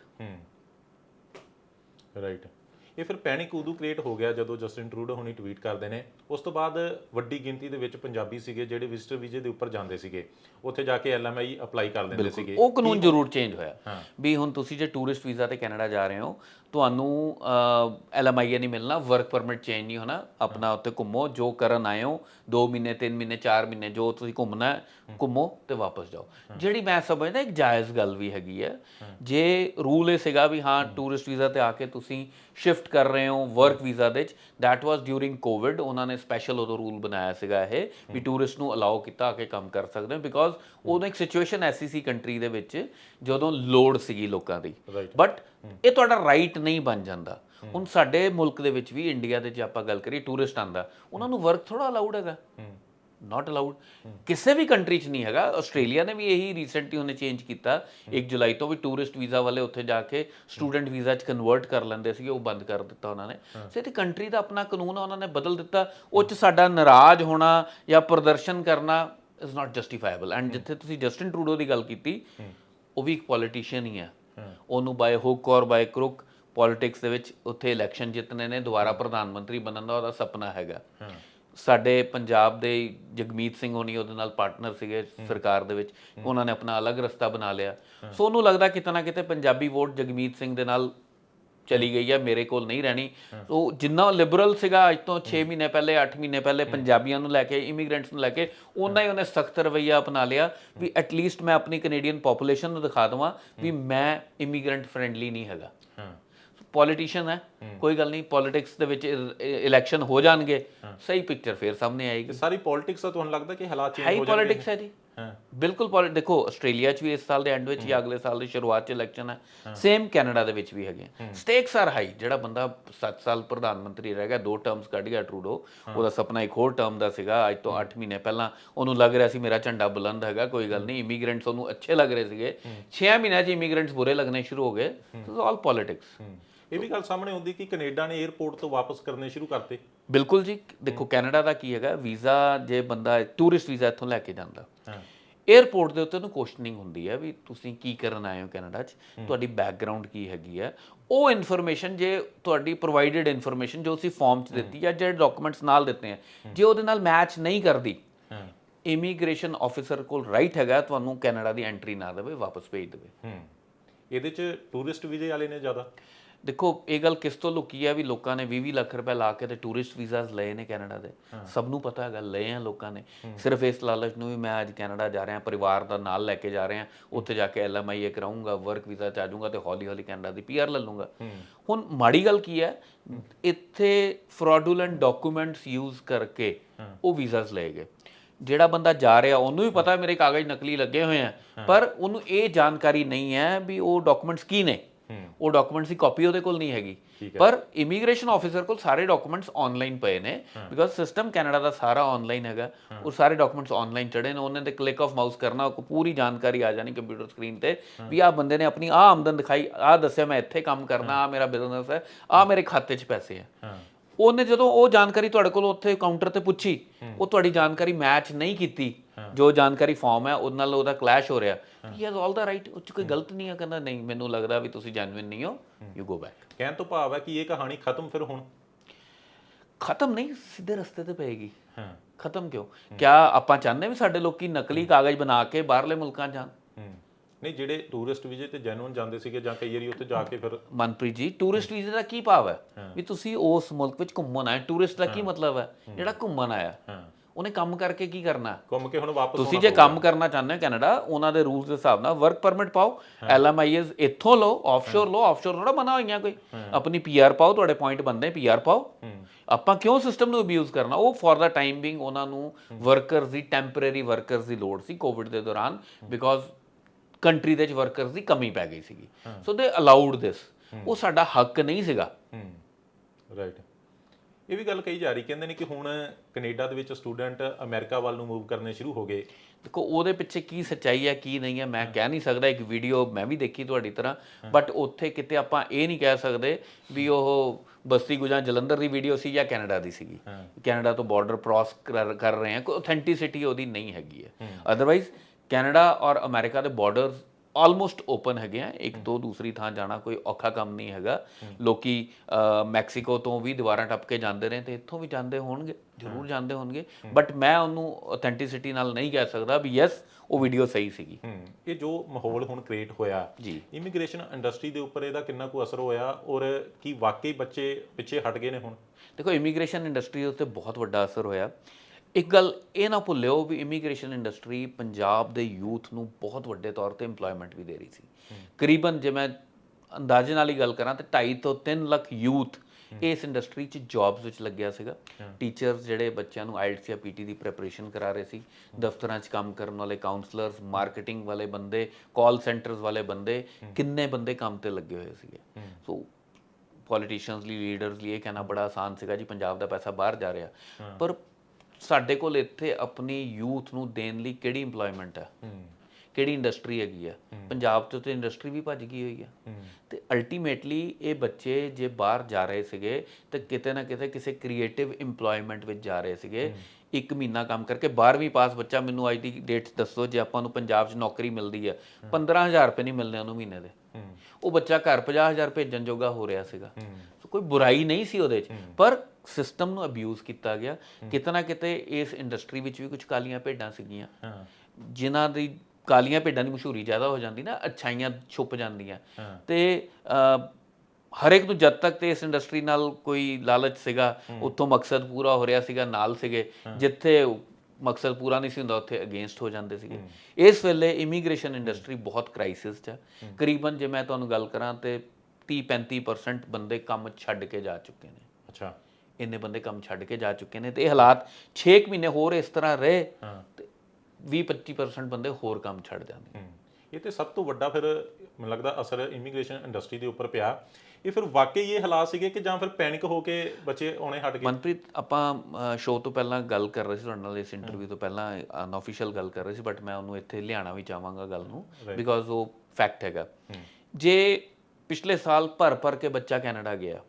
ਰਾਈਟ ਇਹ ਫਿਰ ਪੈਨਿਕ ਉਦੋਂ ਕ੍ਰੀਏਟ ਹੋ ਗਿਆ ਜਦੋਂ ਜਸਟਿਨ ਟਰੂਡੋ ਹੁਣੀ ਟਵੀਟ ਕਰਦੇ ਨੇ। ਉਸ ਤੋਂ ਬਾਅਦ ਵੱਡੀ ਗਿਣਤੀ ਦੇ ਵਿੱਚ ਪੰਜਾਬੀ ਸੀਗੇ ਜਿਹੜੇ ਵਿਜ਼ਟਰ ਵੀਜ਼ੇ ਦੇ ਉੱਪਰ ਜਾਂਦੇ ਸੀਗੇ। ਉੱਥੇ ਜਾ ਕੇ ਐਲਐਮਆਈ ਅਪਲਾਈ ਕਰ ਦਿੰਦੇ ਸੀਗੇ। ਉਹ ਕਾਨੂੰਨ ਜ਼ਰੂਰ ਚੇਂਜ ਹੋਇਆ। ਵੀ ਹੁਣ ਤੁਸੀਂ ਜੇ ਟੂਰਿਸਟ ਵੀਜ਼ਾ ਤੇ ਕੈਨੇਡਾ ਜਾ ਰਹੇ ਹੋ ਤੁਹਾਨੂੰ ਐਲਐਮਆਈ ਨਹੀਂ ਮਿਲਣਾ ਵਰਕ ਪਰਮਿਟ ਚੇਂਜ ਨਹੀਂ ਹੋਣਾ ਆਪਣਾ ਉੱਥੇ ਘੁੰਮੋ ਜੋ ਕਰਨ ਆਏ ਹੋ 2 ਮਹੀਨੇ 3 ਮਹੀਨੇ 4 ਮਹੀਨੇ ਜੋ ਤੁਸੀਂ ਘੁੰਮਣਾ ਹੈ, ਘੁੰਮੋ ਤੇ ਵਾਪਸ ਜਾਓ। ਜਿਹੜੀ ਮੈਂ ਸਮਝਦਾ ਇੱਕ ਜਾਇਜ਼ ਗੱਲ ਵੀ ਹੈਗੀ ਹੈ ਜੇ ਰੂਲ ਇਹ ਸੀਗਾ ਵੀ ਹਾਂ ਟੂਰਿਸਟ ਵੀਜ਼ਾ ਤੇ ਆ ਕੇ ਤੁਸੀਂ ਸ਼ਿਫਟ ਕਰ ਰਹੇ ਹੋ ਵਰਕ ਵੀਜ਼ਾ ਦੇ ਵਿੱਚ ਦੈਟ ਵਾਸ ਡਿਊਰਿੰਗ ਕੋਵਿਡ ਉਹਨਾਂ ਨੇ ਸਪੈਸ਼ਲ ਉਦੋਂ ਰੂਲ ਬਣਾਇਆ ਸੀਗਾ ਇਹ ਵੀ ਟੂਰਿਸਟ ਨੂੰ ਅਲਾਉ ਕੀਤਾ ਕਿ ਕੰਮ ਕਰ ਸਕਦੇ ਹੋ ਬਿਕੋਜ਼ ਉਦੋਂ ਇੱਕ ਸਿਚੁਏਸ਼ਨ ਐਸੀ ਸੀ ਕੰਟਰੀ ਦੇ ਵਿੱਚ ਜਦੋਂ ਲੋੜ ਸੀਗੀ ਲੋਕਾਂ ਦੀ. ਬਟ ਇਹ ਤੁਹਾਡਾ ਰਾਈਟ ਨਹੀਂ ਬਣ ਜਾਂਦਾ। ਹੁਣ ਸਾਡੇ ਮੁਲਕ ਦੇ ਵਿੱਚ ਵੀ ਇੰਡੀਆ ਦੇ ਜੇ ਆਪਾਂ ਗੱਲ ਕਰੀਏ ਟੂਰਿਸਟ ਆਂਦਾ ਉਹਨਾਂ ਨੂੰ ਵਰਕ ਥੋੜਾ ਅਲਾਉਡ ਹੈਗਾ। ਨਾਟ ਅਲਾਉਡ ਕਿਸੇ ਵੀ ਕੰਟਰੀ 'ਚ ਨਹੀਂ ਹੈਗਾ। ਆਸਟ੍ਰੇਲੀਆ ਨੇ ਵੀ ਇਹੀ ਰੀਸੈਂਟਲੀ ਉਹਨੇ ਚੇਂਜ ਕੀਤਾ। 1 ਜੁਲਾਈ ਤੋਂ ਵੀ ਟੂਰਿਸਟ ਵੀਜ਼ਾ ਵਾਲੇ ਉੱਥੇ ਜਾ ਕੇ ਸਟੂਡੈਂਟ ਵੀਜ਼ਾ 'ਚ ਕਨਵਰਟ ਕਰ ਲੈਂਦੇ ਸੀ ਉਹ ਬੰਦ ਕਰ ਦਿੱਤਾ ਉਹਨਾਂ ਨੇ। ਸੋ ਇਹ ਤੇ ਕੰਟਰੀ ਦਾ ਆਪਣਾ ਕਾਨੂੰਨ ਆ ਉਹਨਾਂ ਨੇ ਬਦਲ ਦਿੱਤਾ। ਉਹ 'ਚ ਸਾਡਾ ਨਾਰਾਜ਼ ਹੋਣਾ ਜਾਂ ਪ੍ਰਦਰਸ਼ਨ ਕਰਨਾ ਇਜ਼ ਨਾਟ ਜਸਟੀਫਾਈਬਲ ਐਂਡ ਜਿੱਥੇ ਤੁਸੀਂ ਜਸਟਿਨ ਟਰੂਡੋ ਦੀ ਗੱਲ ਕੀਤੀ ਉਹ ਵੀ ਇੱਕ ਪੋਲੀਟੀਸ਼ੀਅਨ ਹੀ ਹੈ ਹਾਂ। ਉਹਨੂੰ ਬਾਈ ਹੁੱਕ ਔਰ ਬਾਈ ਕਰੁਕ ਪੋਲਿਟਿਕਸ ਦੇ ਵਿੱਚ ਉੱਥੇ ਇਲੈਕਸ਼ਨ ਜਿੱਤਨੇ ਨੇ, ਦੁਬਾਰਾ ਪ੍ਰਧਾਨ ਮੰਤਰੀ ਬਣਨ ਦਾ ਉਹਦਾ ਸੁਪਨਾ ਹੈਗਾ। ਸਾਡੇ ਪੰਜਾਬ ਦੇ ਜਗਮੀਤ ਸਿੰਘ ਹੋਣੀ ਉਹਦੇ ਨਾਲ ਪਾਰਟਨਰ ਸੀਗੇ ਸਰਕਾਰ ਦੇ ਵਿੱਚ। ਉਹਨਾਂ ਨੇ ਆਪਣਾ ਅਲੱਗ ਰਸਤਾ ਬਣਾ ਲਿਆ। ਸੋ ਉਹਨੂੰ ਲੱਗਦਾ ਕਿਤੇ ਨਾ ਕਿਤੇ ਪੰਜਾਬੀ ਵੋਟ ਜਗਮੀਤ ਸਿੰਘ ਦੇ ਨਾਲ ਚਲੀ ਗਈ ਹੈ ਮੇਰੇ ਕੋਲ ਨਹੀਂ ਰਹਿਣੀ। ਸੋ ਜਿੰਨਾ ਲਿਬਰਲ ਸੀਗਾ ਅੱਜ ਤੋਂ 6 ਮਹੀਨੇ ਪਹਿਲੇ 8 ਮਹੀਨੇ ਪਹਿਲੇ ਪੰਜਾਬੀਆਂ ਨੂੰ ਲੈ ਕੇ ਇਮੀਗ੍ਰੈਂਟਸ ਨੂੰ ਲੈ ਕੇ ਉਹਨਾਂ ਹੀ। ਉਹਨੇ ਸਖਤ ਰਵੱਈਆ ਅਪਣਾ ਲਿਆ ਵੀ ਐਟਲੀਸਟ ਮੈਂ ਆਪਣੀ ਕੈਨੇਡੀਅਨ ਪੋਪੂਲੇਸ਼ਨ ਨੂੰ ਦਿਖਾ ਦਵਾਂ ਵੀ ਮੈਂ ਇਮੀਗ੍ਰੈਂਟ ਫ੍ਰੈਂਡਲੀ ਨਹੀਂ ਹੈਗਾ। ਹਾਂ। ਪੋਲੀਟੀਸ਼ੀਅਨ ਹੈ ਕੋਈ ਗੱਲ ਨਹੀਂ ਪੋਲਿਟਿਕਸ ਦੇ ਵਿੱਚ ਇਲੈਕਸ਼ਨ ਹੋ ਜਾਣਗੇ। ਸਹੀ ਪਿਕਚਰ ਫੇਰ ਸਾਹਮਣੇ ਆਏਗੀ। ਸਾਰੀ ਪੋਲਿਟਿਕਸ ਦਾ ਤੁਹਾਨੂੰ ਲੱਗਦਾ ਕਿ ਹਾਲਾਤ ਚੇਂਜ ਹਾਈ ਹੋ ਜਾਣਗੇ? ਪੋਲਿਟਿਕਸ ਹੈ ਜੀ। ਬਿਲਕੁਲ ਪੋਲੀ ਦੇਖੋ ਆਸਟ੍ਰੇਲੀਆ 'ਚ ਵੀ ਇਸ ਸਾਲ ਦੇ ਐਂਡ ਵਿੱਚ ਜਾਂ ਅਗਲੇ ਸਾਲ ਦੀ ਸ਼ੁਰੂਆਤ 'ਚ ਇਲੈਕਸ਼ਨ ਹੈ। ਸੇਮ ਕੈਨੇਡਾ ਦੇ ਵਿੱਚ ਵੀ ਹੈਗੇ ਸਟੇਕਸ ਆਰ ਹਾਈ ਜਿਹੜਾ ਬੰਦਾ 7 ਸਾਲ ਪ੍ਰਧਾਨ ਮੰਤਰੀ ਰਹਿ ਗਿਆ ਦੋ ਟਰਮਸ ਕੱਢ ਗਿਆ ਟਰੂਡੋ ਉਹਦਾ ਸੁਪਨਾ ਇੱਕ ਹੋਰ ਟਰਮ ਦਾ ਸੀਗਾ ਅੱਜ ਤੋਂ 8 ਮਹੀਨੇ ਪਹਿਲਾਂ ਉਹਨੂੰ ਲੱਗ ਰਿਹਾ ਸੀ ਮੇਰਾ ਝੰਡਾ ਬੁਲੰਦ ਹੈਗਾ ਕੋਈ ਗੱਲ ਨਹੀਂ ਇਮੀਗ੍ਰੈਂਟਸ ਉਹਨੂੰ ਅੱਛੇ ਲੱਗ ਰਹੇ ਸੀਗੇ। 6 ਮਹੀਨਿਆਂ 'ਚ ਇਮੀਗ੍ਰੈਂਟਸ ਬੁਰੇ ਲੱਗਣੇ ਸ਼ੁਰੂ ਹੋ ਗਏ। It's all politics. ਇਹ ਵੀ ਗੱਲ ਸਾਹਮਣੇ ਆਉਂਦੀ ਕਿ ਕੈਨੇਡਾ ਨੇ 에ਅਰਪੋਰਟ ਤੋਂ ਵਾਪਸ ਕਰਨੇ ਸ਼ੁਰੂ ਕਰਤੇ। ਬਿਲਕੁਲ ਜੀ ਦੇਖੋ ਕੈਨੇਡਾ ਦਾ ਕੀ ਹੈਗਾ ਵੀਜ਼ਾ ਜੇ ਬੰਦਾ ਟੂਰਿਸਟ ਵੀਜ਼ਾ ਇੱਥੋਂ ਲੈ ਕੇ ਜਾਂਦਾ। ਹਾਂ। 에ਅਰਪੋਰਟ ਦੇ ਉੱਤੇ ਉਹਨੂੰ ਕੁਐਸਚਨਿੰਗ ਹੁੰਦੀ ਹੈ ਵੀ ਤੁਸੀਂ ਕੀ ਕਰਨ ਆਏ ਹੋ ਕੈਨੇਡਾ 'ਚ ਤੁਹਾਡੀ ਬੈਕਗ੍ਰਾਉਂਡ ਕੀ ਹੈਗੀ ਹੈ ਉਹ ਇਨਫੋਰਮੇਸ਼ਨ ਜੇ ਤੁਹਾਡੀ ਪ੍ਰੋਵਾਈਡਡ ਇਨਫੋਰਮੇਸ਼ਨ ਜੋ ਅਸੀਂ ਫਾਰਮ 'ਚ ਦਿੱਤੀ ਜਾਂ ਜਿਹੜੇ ਡਾਕੂਮੈਂਟਸ ਨਾਲ ਦਿੱਤੇ ਆ ਜੇ ਉਹਦੇ ਨਾਲ ਮੈਚ ਨਹੀਂ ਕਰਦੀ ਇਮੀਗ੍ਰੇਸ਼ਨ ਆਫੀਸਰ ਕੋਲ ਰਾਈਟ ਹੈਗਾ ਤੁਹਾਨੂੰ ਕੈਨੇਡਾ ਦੀ ਐਂਟਰੀ ਨਾ ਦੇਵੇ ਵਾਪਸ ਭੇਜ ਦੇਵੇ। ਹੂੰ। ਇਹਦੇ ਚ ਟੂਰਿਸਟ ਵੀਜ਼ੇ ਵਾਲੇ ਨੇ ਜ਼ਿਆਦਾ? ਦੇਖੋ ਇਹ ਗੱਲ ਕਿਸ ਤੋਂ ਲੁਕੀ ਹੈ ਵੀ ਲੋਕਾਂ ਨੇ 20-20 ਲੱਖ ਰੁਪਏ ਲਾ ਕੇ ਤੇ ਟੂਰਿਸਟ ਵੀਜ਼ਾਸ ਲਏ ਨੇ ਕੈਨੇਡਾ ਦੇ। ਸਭ ਨੂੰ ਪਤਾ ਹੈਗਾ ਲਏ ਆ ਲੋਕਾਂ ਨੇ। ਸਿਰਫ ਇਸ ਲਾਲਚ ਨੂੰ ਵੀ ਮੈਂ ਅੱਜ ਕੈਨੇਡਾ ਜਾ ਰਿਹਾ ਪਰਿਵਾਰ ਦਾ ਨਾਲ ਲੈ ਕੇ ਜਾ ਰਿਹਾ ਉੱਥੇ ਜਾ ਕੇ ਐਲਐਮਆਈਏ ਕਰਾਉਂਗਾ ਵਰਕ ਵੀਜ਼ਾ ਚ ਜਾਊਂਗਾ ਤੇ ਹੌਲੀ ਹੌਲੀ ਕੈਨੇਡਾ ਦੀ ਪੀਆਰ ਲੈ ਲੂੰਗਾ ਹੁਣ ਮਾੜੀ ਗੱਲ ਕੀ ਹੈ ਇੱਥੇ ਫਰਾਡੂਲੈਂਟ ਡਾਕੂਮੈਂਟਸ ਯੂਜ਼ ਕਰਕੇ ਉਹ ਵੀਜ਼ਾਸ ਲਏ ਗਏ। ਜਿਹੜਾ ਬੰਦਾ ਜਾ ਰਿਹਾ ਉਹਨੂੰ ਵੀ ਪਤਾ ਮੇਰੇ ਕਾਗਜ਼ ਨਕਲੀ ਲੱਗੇ ਹੋਏ ਆ ਪਰ ਉਹਨੂੰ ਇਹ ਜਾਣਕਾਰੀ ਨਹੀਂ ਹੈ ਵੀ ਉਹ ਡਾਕੂਮੈਂਟਸ ਕੀ ਨੇ। ਉਹ ਡਾਕੂਮੈਂਟਸ ਦੀ ਕਾਪੀ ਉਹਦੇ ਕੋਲ ਨਹੀਂ ਹੈਗੀ। ਪਰ ਇਮੀਗ੍ਰੇਸ਼ਨ ਆਫੀਸਰ ਕੋਲ ਸਾਰੇ ਡਾਕੂਮੈਂਟਸ ਆਨਲਾਈਨ ਪਏ ਨੇ ਬਿਕਾਜ਼ ਸਿਸਟਮ ਕੈਨੇਡਾ ਦਾ ਸਾਰਾ ਆਨਲਾਈਨ ਹੈਗਾ। ਉਹ ਸਾਰੇ ਡਾਕੂਮੈਂਟਸ ਆਨਲਾਈਨ ਚੜੇ ਨੇ ਉਹਨਾਂ ਦੇ ਕਲਿੱਕ ਆਫ ਮਾਊਸ ਕਰਨਾ ਉਹ ਪੂਰੀ ਜਾਣਕਾਰੀ ਆ ਜਾਣੀ ਕੰਪਿਊਟਰ ਸਕਰੀਨ ਤੇ ਵੀ ਆਹ ਬੰਦੇ ਨੇ ਆਪਣੀ ਆਹ ਆਮਦਨ ਦਿਖਾਈ ਆਹ ਦੱਸਿਆ ਮੈਂ ਇੱਥੇ ਕੰਮ ਕਰਨਾ ਆ ਮੇਰਾ ਬਿਜ਼ਨਸ ਹੈ ਆ ਮੇਰੇ ਖਾਤੇ 'ਚ ਪੈਸੇ ਆ ਹਾਂ। ਉਹਨੇ ਜਦੋਂ ਉਹ ਜਾਣਕਾਰੀ ਤੁਹਾਡੇ ਕੋਲ ਉੱਥੇ ਕਾਊਂਟਰ ਤੇ ਪੁੱਛੀ ਉਹ ਤੁਹਾਡੀ ਜਾਣਕਾਰੀ ਮੈਚ ਨਹੀਂ ਕੀਤੀ ਜੋ ਜਾਣਕਾਰੀ ਫਾਰਮ ਹੈ ਉਹਦੇ ਨਾਲ ਉਹਦਾ ਕਲੈਸ਼ ਹੋ ਰਿਹਾ। ਹੀ। ਹੈਜ਼ ਆਲ ਦਾ ਰਾਈਟ ਉਹ 'ਚ ਕੋਈ ਗਲਤ ਨਹੀਂ ਹੈ ਕਹਿੰਦਾ ਨਹੀਂ ਮੈਨੂੰ ਲੱਗਦਾ ਵੀ ਤੁਸੀਂ ਜੈਨੂਇਨ ਨਹੀਂ ਹੋ ਯੂ ਗੋ ਬੈਕ ਕਹਿਣ ਤੋਂ ਭਾਵ ਹੈ ਕਿ ਇਹ ਕਹਾਣੀ ਖਤਮ ਫਿਰ ਹੁਣ? ਖਤਮ ਨਹੀਂ ਸਿੱਧੇ ਰਸਤੇ ਤੇ ਪਏਗੀ। ਹਾਂ। ਖਤਮ ਕਿਉਂ? ਕਿਆ ਆਪਾਂ ਚਾਹੁੰਦੇ ਵੀ ਸਾਡੇ ਲੋਕੀ ਨਕਲੀ ਕਾਗਜ਼ ਬਣਾ ਕੇ ਬਾਹਰਲੇ ਮੁਲਕਾਂ ਜਾਣ? ਨਹੀਂ ਜਿਹੜੇ ਟੂਰਿਸਟ ਵੀਜ਼ੇ ਤੇ ਜੈਨੂਨ ਜਾਂਦੇ ਸੀਗੇ ਜਾਂ ਕਈ ਵਾਰੀ ਉੱਥੇ ਜਾ ਕੇ ਫਿਰ ਮਨਪ੍ਰੀਤ ਜੀ ਟੂਰਿਸਟ ਵੀਜ਼ੇ ਦਾ ਕੀ ਭਾਵ ਹੈ? ਵੀ ਤੁਸੀਂ ਉਸ ਮੁਲਕ ਵਿੱਚ ਘੁੰਮਣ ਆਏ। ਟੂਰਿਸਟ ਦਾ ਕੀ ਮਤਲਬ ਹੈ? ਜਿਹੜਾ ਘੁੰਮਣ ਆਇਆ। ਉਹਨੇ ਕੰਮ ਕਰਕੇ ਕੀ ਕਰਨਾ? ਘੁੰਮ ਕੇ ਹੁਣ ਵਾਪਸ ਤੁਸੀਂ ਜੇ ਕੰਮ ਕਰਨਾ ਚਾਹੁੰਦੇ ਹੋ ਕੈਨੇਡਾ ਉਹਨਾਂ ਦੇ ਰੂਲਸ ਦੇ ਹਿਸਾਬ ਨਾਲ ਵਰਕ ਪਰਮਿਟ ਪਾਓ। ਐਲਐਮਆਈਐਸ ਇੱਥੋਂ ਲਓ ਆਫਸ਼ੋਰ ਲਓ ਆਫਸ਼ੋਰ ਥੋੜਾ ਮਨਾ ਹੋਈਆਂ ਕੋਈ। ਆਪਣੀ ਪੀਆਰ ਪਾਓ ਤੁਹਾਡੇ ਪੁਆਇੰਟ ਬੰਦੇ ਪੀਆਰ ਪਾਓ। ਆਪਾਂ ਕਿਉਂ ਸਿਸਟਮ ਨੂੰ ਅਬਿਊਜ਼ ਕਰਨਾ? ਉਹ ਫॉर ਦਾ ਟਾਈਮ ਬਿੰਗ ਉਹਨਾਂ ਨੂੰ ਵਰਕਰਸ ਦੀ ਟੈਂਪਰੇਰੀ ਵਰਕਰਸ ਦੀ ਲੋੜ ਸੀ ਕੋਵਿਡ ਦੇ ਦੌਰਾਨ ਬਿਕੋਜ਼ ਕੰਟਰੀ ਦੇ ਵਿੱਚ ਵਰਕਰਸ ਦੀ ਕਮੀ ਪੈ ਗਈ ਸੀਗੀ। ਸੋ ਦੇ ਅਲਾਉਡ ਦਿਸ ਉਹ ਸਾਡਾ ਹੱਕ ਨਹੀਂ ਸੀਗਾ। ਰਾਈਟ ਇਹ ਵੀ ਗੱਲ ਕਹੀ ਜਾ ਰਹੀ ਕਹਿੰਦੇ ਨੇ ਕਿ ਹੁਣ ਕੈਨੇਡਾ ਦੇ ਵਿੱਚ ਸਟੂਡੈਂਟ ਅਮਰੀਕਾ ਵੱਲ ਨੂੰ ਮੂਵ ਕਰਨੇ ਸ਼ੁਰੂ ਹੋ ਗਏ। ਦੇਖੋ ਉਹਦੇ ਪਿੱਛੇ ਕੀ ਸੱਚਾਈ ਹੈ ਕੀ ਨਹੀਂ ਹੈ ਮੈਂ ਕਹਿ ਨਹੀਂ ਸਕਦਾ ਇੱਕ ਵੀਡੀਓ ਮੈਂ ਵੀ ਦੇਖੀ ਤੁਹਾਡੀ ਤਰ੍ਹਾਂ। ਬਟ ਉੱਥੇ ਕਿਤੇ ਆਪਾਂ ਇਹ ਨਹੀਂ ਕਹਿ ਸਕਦੇ ਵੀ ਉਹ ਬਸਤੀ ਗੁਜਾਂ ਜਲੰਧਰ ਦੀ ਵੀਡੀਓ ਸੀ ਜਾਂ ਕੈਨੇਡਾ ਦੀ ਸੀਗੀ। ਕੈਨੇਡਾ ਤੋਂ ਬਾਰਡਰ ਕ੍ਰਾਸ ਕਰ ਰਹੇ ਆ ਕੋਈ ਆਥੈਂਟਿਸਿਟੀ ਉਹਦੀ ਨਹੀਂ ਹੈਗੀ ਹੈ। ਅਦਰਵਾਈਜ਼ ਕੈਨੇਡਾ ਔਰ ਅਮਰੀਕਾ ਦੇ ਬਾਰਡਰਸ ਆਲਮੋਸਟ ਓਪਨ ਹੈਗੇ ਆ। ਇੱਕ ਤੋਂ ਦੂਸਰੀ ਥਾਂ ਜਾਣਾ ਕੋਈ ਔਖਾ ਕੰਮ ਨਹੀਂ ਹੈਗਾ। ਲੋਕੀ ਮੈਕਸੀਕੋ ਤੋਂ ਵੀ ਦੁਬਾਰਾ ਟੱਪ ਕੇ ਜਾਂਦੇ ਨੇ ਤੇ ਇੱਥੋਂ ਵੀ ਜਾਂਦੇ ਹੋਣਗੇ ਜ਼ਰੂਰ ਜਾਂਦੇ ਹੋਣਗੇ। ਬਟ ਮੈਂ ਉਹਨੂੰ ਆਥੈਂਟਿਸਿਟੀ ਨਾਲ ਨਹੀਂ ਕਹਿ ਸਕਦਾ ਵੀ ਯੈਸ ਉਹ ਵੀਡੀਓ ਸਹੀ ਸੀਗੀ। ਇਹ ਜੋ ਮਾਹੌਲ ਹੁਣ ਕ੍ਰੀਏਟ ਹੋਇਆ ਜੀ। ਇਮੀਗ੍ਰੇਸ਼ਨ ਇੰਡਸਟਰੀ ਦੇ ਉੱਪਰ ਇਹਦਾ ਕਿੰਨਾ ਕੁ ਅਸਰ ਹੋਇਆ ਔਰ ਕੀ ਵਾਕਈ ਬੱਚੇ ਪਿੱਛੇ ਹਟ ਗਏ ਨੇ ਹੁਣ? ਦੇਖੋ ਇਮੀਗ੍ਰੇਸ਼ਨ ਇੰਡਸਟਰੀ ਉੱਤੇ ਬਹੁਤ ਵੱਡਾ ਅਸਰ ਹੋਇਆ। ਇੱਕ ਗੱਲ ਇਹ ਨਾ ਭੁੱਲਿਓ ਵੀ ਇਮੀਗ੍ਰੇਸ਼ਨ ਇੰਡਸਟਰੀ ਪੰਜਾਬ ਦੇ ਯੂਥ ਨੂੰ ਬਹੁਤ ਵੱਡੇ ਤੌਰ ਤੇ EMPLOYMENT ਵੀ ਦੇ ਰਹੀ ਸੀ। ਕਰੀਬਨ ਜੇ ਮੈਂ ਅੰਦਾਜ਼ੇ ਨਾਲ ਹੀ ਗੱਲ ਕਰਾਂ ਤੇ 2.5 ਤੋਂ 3 ਲੱਖ ਯੂਥ ਇਸ ਇੰਡਸਟਰੀ 'ਚ ਜੌਬਸ ਵਿੱਚ ਲੱਗਿਆ ਸੀਗਾ। ਟੀਚਰਸ ਜਿਹੜੇ ਬੱਚਿਆਂ ਨੂੰ ਆਈਐਲਟਸ ਜਾਂ ਪੀਟੀ ਦੀ ਪ੍ਰੈਪਰੇਸ਼ਨ ਕਰਾ ਰਹੇ ਸੀ। ਦਫ਼ਤਰਾਂ 'ਚ ਕੰਮ ਕਰਨ ਵਾਲੇ ਕਾਉਂਸਲਰਸ ਮਾਰਕੀਟਿੰਗ ਵਾਲੇ ਬੰਦੇ ਕਾਲ ਸੈਂਟਰਸ ਵਾਲੇ ਬੰਦੇ ਕਿੰਨੇ ਬੰਦੇ ਕੰਮ ਤੇ ਲੱਗੇ ਹੋਏ ਸੀਗੇ। ਸੋ ਪੋਲੀਟੀਸ਼ੀਅਨਸ ਲਈ ਲੀਡਰਸ ਲਈ ਇਹ ਕਹਿਣਾ ਬੜਾ ਆਸਾਨ ਸੀਗਾ ਜੀ ਪੰਜਾਬ ਦਾ ਪੈਸਾ ਬਾਹਰ ਜਾ ਰਿਹਾ। ਪਰ ਸਾਡੇ ਕੋਲ ਇੱਥੇ ਆਪਣੀ ਯੂਥ ਨੂੰ ਦੇਣ ਲਈ ਕਿਹੜੀ EMPLOYMENT ਹੈ? ਕਿਹੜੀ ਇੰਡਸਟਰੀ ਹੈਗੀ ਆ? ਪੰਜਾਬ ਤੋਂ ਤੇ ਇੰਡਸਟਰੀ ਵੀ ਭੱਜ ਗਈ ਹੋਈ ਆ। ਤੇ ਅਲਟੀਮੇਟਲੀ ਇਹ ਬੱਚੇ ਜੇ ਬਾਹਰ ਜਾ ਰਹੇ ਸੀਗੇ ਤੇ ਕਿਤੇ ਨਾ ਕਿਤੇ ਕਿਸੇ ਕ੍ਰੀਏਟਿਵ EMPLOYMENT ਵਿੱਚ ਜਾ ਰਹੇ ਸੀਗੇ ਇੱਕ ਮਹੀਨਾ ਕੰਮ ਕਰਕੇ 12ਵੀਂ ਪਾਸ ਬੱਚਾ ਮੈਨੂੰ ਅੱਜ ਦੀ ਡੇਟ ਦੱਸੋ ਜੇ ਆਪਾਂ ਨੂੰ ਪੰਜਾਬ 'ਚ ਨੌਕਰੀ ਮਿਲਦੀ ਹੈ। 15000 ਰੁਪਏ ਨਹੀਂ ਮਿਲਨੇ ਉਹਨੂੰ ਮਹੀਨੇ ਦੇ। ਉਹ ਬੱਚਾ ਘਰ 50000 ਭੇਜਣ ਜੋਗਾ ਹੋ ਰਿਹਾ ਸੀਗਾ। ਸੋ ਕੋਈ ਬੁਰਾਈ ਨਹੀਂ ਸੀ ਉਹਦੇ 'ਚ। ਪਰ ਸਿਸਟਮ ਨੂੰ ਅਬਿਊਜ਼ ਕੀਤਾ ਗਿਆ। ਕਿਤੇ ਨਾ ਕਿਤੇ ਇਸ ਇੰਡਸਟਰੀ ਵਿੱਚ ਵੀ ਕੁਝ ਕਾਲੀਆਂ ਭੇਡਾਂ ਸੀਗੀਆਂ। ਹਾਂ। ਜਿਨ੍ਹਾਂ ਦੀ ਕਾਲੀਆਂ ਭੇਡਾਂ ਦੀ ਮਸ਼ਹੂਰੀ ਜ਼ਿਆਦਾ ਹੋ ਜਾਂਦੀ ਨਾ ਅੱਛਾਈਆਂ ਛੁਪ ਜਾਂਦੀਆਂ। ਤੇ ਅ, ਹਰ ਇੱਕ ਨੂੰ ਜਦ ਤੱਕ ਤੇ ਇਸ ਇੰਡਸਟਰੀ ਨਾਲ ਕੋਈ ਲਾਲਚ ਸੀਗਾ ਉੱਥੋਂ ਮਕਸਦ ਪੂਰਾ ਹੋ ਰਿਹਾ ਸੀਗਾ ਨਾਲ ਸੀਗੇ ਜਿੱਥੇ ਮਕਸਦ ਪੂਰਾ ਨਹੀਂ ਸੀ ਹੁੰਦਾ ਉੱਥੇ ਅਗੇਂਸਟ ਹੋ ਜਾਂਦੇ ਸੀਗੇ। ਇਸ ਵੇਲੇ ਇਮੀਗ੍ਰੇਸ਼ਨ ਇੰਡਸਟਰੀ ਬਹੁਤ ਕ੍ਰਾਈਸਿਸ 'ਚ ਹੈ। ਕਰੀਬਨ ਜੇ ਮੈਂ ਤੁਹਾਨੂੰ ਗੱਲ ਕਰਾਂ ਤੇ 30 35% ਬੰਦੇ ਕੰਮ ਛੱਡ ਕੇ ਜਾ ਚੁੱਕੇ ਨੇ। ਅੱਛਾ। ਇੰਨੇ ਬੰਦੇ ਕੰਮ ਛੱਡ ਕੇ ਜਾ ਚੁੱਕੇ ਨੇ ਤੇ ਇਹ ਹਾਲਾਤ 6 ਮਹੀਨੇ ਹੋਰ ਇਸ ਤਰ੍ਹਾਂ ਰਹੇ ਹਾਂ। ਤੇ 20-25% ਬੰਦੇ ਹੋਰ ਕੰਮ ਛੱਡ ਜਾਂਦੇ ਇਹ ਤੇ ਸਭ ਤੋਂ ਵੱਡਾ ਫਿਰ ਮੈਨੂੰ ਲੱਗਦਾ ਅਸਰ ਇਮੀਗ੍ਰੇਸ਼ਨ ਇੰਡਸਟਰੀ ਦੇ ਉੱਪਰ ਪਿਆ। ਇਹ ਫਿਰ ਵਾਕਈ ਇਹ ਹਾਲਾਤ ਸੀਗੇ ਕਿ ਜਾਂ ਫਿਰ ਪੈਨਿਕ ਹੋ ਕੇ ਬੱਚੇ ਆਉਣੇ ਹਟ ਗਏ? ਮਨਪ੍ਰੀਤ ਆਪਾਂ ਸ਼ੋਅ ਤੋਂ ਪਹਿਲਾਂ ਗੱਲ ਕਰ ਰਹੇ ਸੀ ਤੁਹਾਡੇ ਨਾਲ ਇਸ ਇੰਟਰਵਿਊ ਤੋਂ ਪਹਿਲਾਂ ਅਨਆਫੀਸ਼ੀਅਲ ਗੱਲ ਕਰ ਰਹੇ ਸੀ ਬਟ ਮੈਂ ਉਹਨੂੰ ਇੱਥੇ ਲਿਆਣਾ ਵੀ ਚਾਹਾਂਗਾ ਗੱਲ ਨੂੰ ਬਿਕੋਜ਼ ਉਹ ਫੈਕਟ ਹੈਗਾ। ਜੇ ਪਿਛਲੇ ਸਾਲ ਭਰ ਭਰ ਕੇ ਬੱਚਾ ਕੈਨੇਡਾ ਗਿਆ